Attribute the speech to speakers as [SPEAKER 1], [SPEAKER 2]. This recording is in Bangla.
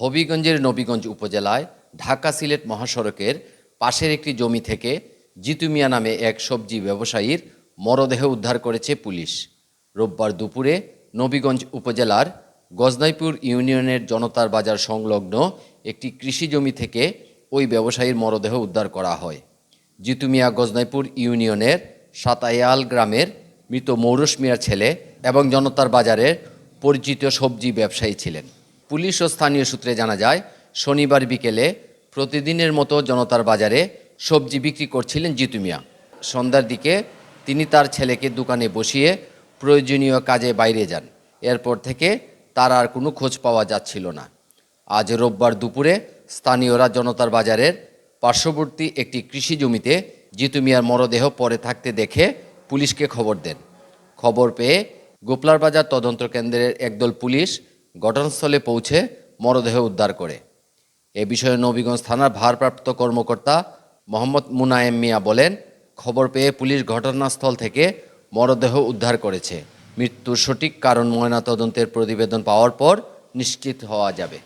[SPEAKER 1] হবিগঞ্জের নবীগঞ্জ উপজেলায় ঢাকা সিলেট মহাসড়কের পাশের একটি জমি থেকে জিতু মিয়া নামে এক সবজি ব্যবসায়ীর মরদেহ উদ্ধার করেছে পুলিশ। রোববার দুপুরে নবীগঞ্জ উপজেলার গজনাইপুর ইউনিয়নের জনতার বাজার সংলগ্ন একটি কৃষি জমি থেকে ওই ব্যবসায়ীর মরদেহ উদ্ধার করা হয়। জিতু মিয়া গজনাইপুর ইউনিয়নের সাতায়াল গ্রামের মৃত মৌরস মিয়ার ছেলে এবং জনতার বাজারের পরিচিত সবজি ব্যবসায়ী ছিলেন। পুলিশ ও স্থানীয় সূত্রে জানা যায়, শনিবার বিকেলে প্রতিদিনের মতো জনতার বাজারে সবজি বিক্রি করছিলেন জিতু মিয়া। সন্ধ্যার দিকে তিনি তার ছেলেকে দোকানে বসিয়ে প্রয়োজনীয় কাজে বাইরে যান। এরপর থেকে তার আর কোনো খোঁজ পাওয়া যাচ্ছিল না। আজ রোববার দুপুরে স্থানীয়রা জনতার বাজারের পার্শ্ববর্তী একটি কৃষি জমিতে জিতু মিয়ার মরদেহ পড়ে থাকতে দেখে পুলিশকে খবর দেন। খবর পেয়ে গোপলার বাজার তদন্ত কেন্দ্রের একদল পুলিশ ঘটনাস্থলে পৌঁছে মরদেহ উদ্ধার করে। এ বিষয়ে নবীগঞ্জ থানার ভারপ্রাপ্ত কর্মকর্তা মোহাম্মদ মুনায়েম মিয়া বলেন, খবর পেয়ে পুলিশ ঘটনাস্থল থেকে মরদেহ উদ্ধার করেছে। মৃত্যুর সঠিক কারণ ময়নাতদন্তের প্রতিবেদন পাওয়ার পর নিশ্চিত হওয়া যাবে।